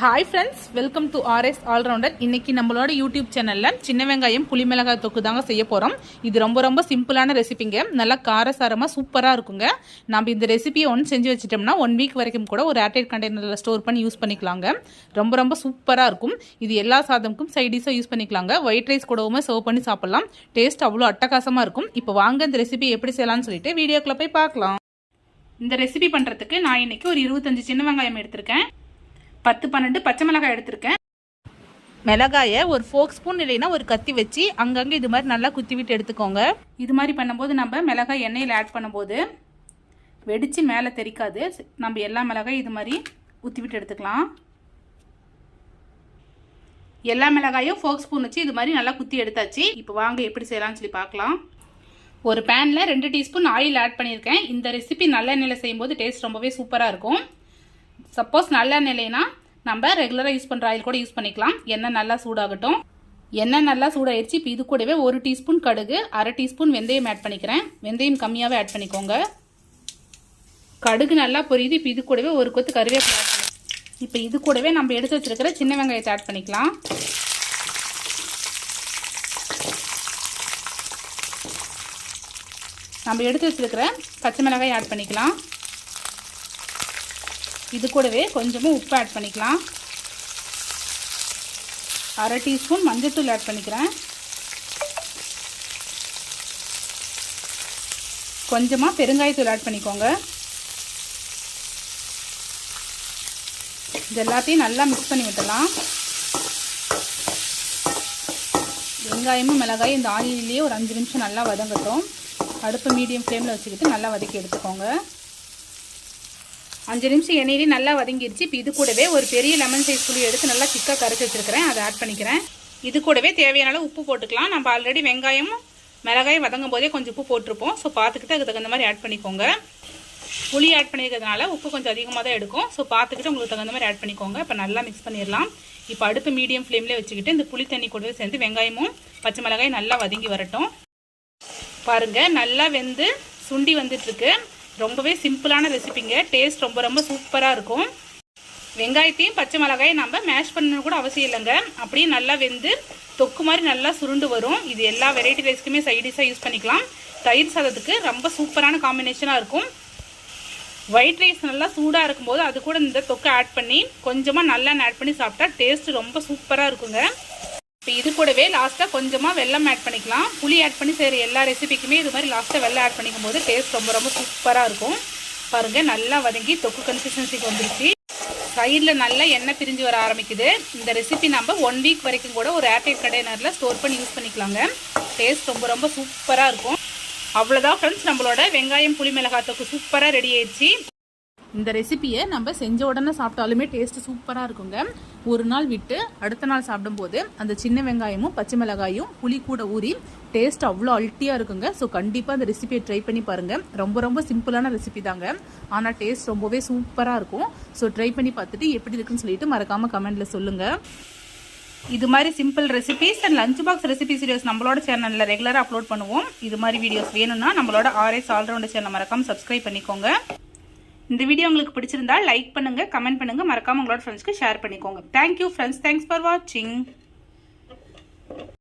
Hi friends welcome to RS allrounder இன்னைக்கு நம்மளோட YouTube சேனலில் சின்ன வெங்காயம் புளி மிளகாய் தொக்கு தாங்க செய்ய போகிறோம் இது ரொம்ப ரொம்ப சிம்பிளான ரெசிபிங்க நல்லா காரசாரமாக சூப்பராக இருக்குங்க. நம்ம இந்த ரெசிபியை ஒன்று செஞ்சு வச்சிட்டோம்னா ஒன் வீக் வரைக்கும் கூட ஒரு ஏர்டைட் கண்டெய்னரில் ஸ்டோர் பண்ணி யூஸ் பண்ணிக்கலாங்க. ரொம்ப ரொம்ப சூப்பராக இருக்கும். இது எல்லா சாதமுக்கும் சைடிஷாக யூஸ் பண்ணிக்கலாங்க. ஒயிட் ரைஸ் கூடவுமே சர்வ் பண்ணி சாப்பிட்லாம். டேஸ்ட் அவ்வளோ அட்டகாசமாக இருக்கும். இப்போ வாங்க இந்த ரெசிபி எப்படி செய்யலாம்னு சொல்லிட்டு வீடியோக்குள்ளே போய் பார்க்கலாம். இந்த ரெசிபி பண்ணுறதுக்கு நான் இன்னைக்கு ஒரு இருபத்தஞ்சி சின்ன வெங்காயம் எடுத்திருக்கேன். பத்து பன்னெண்டு பச்சை மிளகாய் எடுத்திருக்கேன். மிளகாயை ஒரு ஃபோக் ஸ்பூன் இல்லைன்னா ஒரு கத்தி வச்சு அங்கங்கே இது மாதிரி நல்லா குத்தி விட்டு எடுத்துக்கோங்க. இது மாதிரி பண்ணும்போது நம்ம மிளகாய் எண்ணெயில் ஆட் பண்ணும்போது வெடித்து மேலே தெரிக்காது. நம்ம எல்லா மிளகாயும் இது மாதிரி ஊற்றி விட்டு எடுத்துக்கலாம். எல்லா மிளகாயும் ஃபோக் ஸ்பூன் வச்சு இது மாதிரி நல்லா குத்தி எடுத்தாச்சு. இப்போ வாங்க எப்படி செய்யலாம்னு சொல்லி பார்க்கலாம். ஒரு பேனில் ரெண்டு டீஸ்பூன் ஆயில் ஆட் பண்ணியிருக்கேன். இந்த ரெசிபி நல்லெண்ணெயில் செய்யும்போது டேஸ்ட் ரொம்பவே சூப்பராக இருக்கும். சப்போஸ் நல்லெண்ணெய் இல்லைன்னா நம்ம ரெகுலராக யூஸ் பண்ணுற ஆயில் கூட யூஸ் பண்ணிக்கலாம். எண்ணெய் நல்லா சூடாகட்டும். எண்ணெய் நல்லா சூடாயிடுச்சு இப்போ இது கூடவே ஒரு டீஸ்பூன் கடுகு அரை டீஸ்பூன் வெந்தயம் ஆட் பண்ணிக்கிறேன். வெந்தயம் கம்மியாகவே ஆட் பண்ணிக்கோங்க. கடுகு நல்லா பொரியுது இப்போ இது கூடவே ஒரு கொத்து கருவேப்பிலை ஆட் பண்ணி இப்போ இது கூடவே நம்ம எடுத்து வச்சிருக்கிற சின்ன வெங்காயத்தை ஆட் பண்ணிக்கலாம். நம்ம எடுத்து வச்சிருக்கிற பச்சை மிளகாய் ஆட் பண்ணிக்கலாம். இது கூடவே கொஞ்சமாக உப்பு ஆட் பண்ணிக்கலாம். அரை டீஸ்பூன் மஞ்சத்தூள் ஆட் பண்ணிக்கிறேன். கொஞ்சமாக பெருங்காயத்தூள் ஆட் பண்ணிக்கோங்க. இது எல்லாத்தையும் நல்லா மிக்ஸ் பண்ணி விட்டலாம் வெங்காயமும் மிளகாயும் இந்த ஆயிலேயே ஒரு அஞ்சு நிமிஷம் நல்லா வதங்கட்டும். அடுப்பு மீடியம் ஃப்ளேமில் வச்சுக்கிட்டு நல்லா வதக்கி எடுத்துக்கோங்க. அஞ்சு நிமிஷம் எண்ணெயிலே நல்லா வதங்கிடுச்சு இப்போ இது கூடவே ஒரு பெரிய லெமன் சைஸ் புளி எடுத்து நல்லா திக்காக கரைச்சி வச்சுருக்கிறேன். அதை ஆட் பண்ணிக்கிறேன். இது கூடவே தேவையான அளவு உப்பு போட்டுக்கலாம். நம்ம ஆல்ரெடி வெங்காயமும் மிளகாயும் வதங்கும் போதே கொஞ்சம் உப்பு போட்டிருப்போம். ஸோ பார்த்துக்கிட்டு அதுக்கு தகுந்த மாதிரி ஆட் பண்ணிக்கோங்க. புளி ஆட் பண்ணியிருக்கிறதுனால உப்பு கொஞ்சம் அதிகமாக தான் எடுக்கும். ஸோ பார்த்துக்கிட்டு உங்களுக்கு தகுந்த மாதிரி ஆட் பண்ணிக்கோங்க. இப்போ நல்லா மிக்ஸ் பண்ணிடலாம். இப்போ அடுப்பு மீடியம் ஃப்ளேம்லேயே வச்சுக்கிட்டு இந்த புளி தண்ணி கூடவே சேர்ந்து வெங்காயமும் பச்சை மிளகாயும் நல்லா வதங்கி வரட்டும். பாருங்கள் நல்லா வெந்து சுண்டி வந்துட்டுருக்கு ரொம்பவே சிம்பிளான ரெசிபிங்க. டேஸ்ட் ரொம்ப ரொம்ப சூப்பராக இருக்கும். வெங்காயத்தையும் பச்சை மிளகாயும் நம்ம மேஷ் பண்ணணும் கூட அவசியம் இல்லைங்க. அப்படியே நல்லா வெந்து தொக்கு மாதிரி நல்லா சுருண்டு வரும். இது எல்லா வெரைட்டி ரைஸ்க்குமே சைடிஷாக யூஸ் பண்ணிக்கலாம். தயிர் சாதத்துக்கு ரொம்ப சூப்பரான காம்பினேஷனாக இருக்கும். ஒயிட் ரைஸ் நல்லா சூடாக இருக்கும்போது அது கூட இந்த தொக்கை ஆட் பண்ணி கொஞ்சமாக நல்லா ஆட் பண்ணி சாப்பிட்டா டேஸ்ட் ரொம்ப சூப்பராக இருக்குங்க. இப்போ இது கூடவே லாஸ்ட்டாக கொஞ்சமாக வெள்ளம் ஆட் பண்ணிக்கலாம். புளி ஆட் பண்ணி செய்கிற எல்லா ரெசிபிக்குமே இது மாதிரி லாஸ்ட்டாக வெள்ளம் ஆட் பண்ணிக்கும் போது டேஸ்ட் ரொம்ப ரொம்ப சூப்பராக இருக்கும். பாருங்கள் நல்லா வதங்கி தொக்கு கன்சிஸ்டன்சிக்கு வந்துருச்சு. சைடில் நல்லா எண்ணெய் பிரிஞ்சு வர ஆரம்பிக்குது. இந்த ரெசிபி நம்ம ஒன் வீக் வரைக்கும் கூட ஒரு ஏர்டைட் கண்டெய்னரில் ஸ்டோர் பண்ணி யூஸ் பண்ணிக்கலாங்க. டேஸ்ட் ரொம்ப ரொம்ப சூப்பராக இருக்கும். அவ்வளோதான் ஃப்ரெண்ட்ஸ் நம்மளோட வெங்காயம் புளி மிளகாய் தொக்கு சூப்பராக ரெடி ஆயிடுச்சு. இந்த ரெசிபியை நம்ம செஞ்ச உடனே சாப்பிட்டாலுமே டேஸ்ட்டு சூப்பராக இருக்குங்க. ஒரு நாள் விட்டு அடுத்த நாள் சாப்பிடும்போது அந்த சின்ன வெங்காயமும் பச்சை மிளகாயும் புளி கூட ஊறி டேஸ்ட் அவ்வளோ அல்ட்டியாக இருக்குங்க. ஸோ கண்டிப்பாக அந்த ரெசிபியை ட்ரை பண்ணி பாருங்கள் ரொம்ப ரொம்ப சிம்பிளான ரெசிபி தாங்க. ஆனால் டேஸ்ட் ரொம்பவே சூப்பராக இருக்கும். ஸோ ட்ரை பண்ணி பார்த்துட்டு எப்படி இருக்குன்னு சொல்லிட்டு மறக்காமல் கமெண்ட்டில் சொல்லுங்கள் இது மாதிரி simple recipes and lunch box recipe videos நம்மளோட சேனலில் ரெகுலராக அப்லோட் பண்ணுவோம். இது மாதிரி வீடியோஸ் வேணும்னா நம்மளோட ஆர்எஸ் ஆல்ரவுண்டர் சேனல் மறக்காமல் சப்ஸ்கிரைப் பண்ணிக்கோங்க. இந்த வீடியோ உங்களுக்கு பிடிச்சிருந்தா லைக் பண்ணுங்க கமெண்ட் பண்ணுங்க. மறக்காம உங்களோட ஃப்ரெண்ட்ஸ்க்கு ஷேர் பண்ணிக்கோங்க. தேங்க்யூ ஃப்ரெண்ட்ஸ் தேங்க்ஸ் ஃபார் வாட்சிங்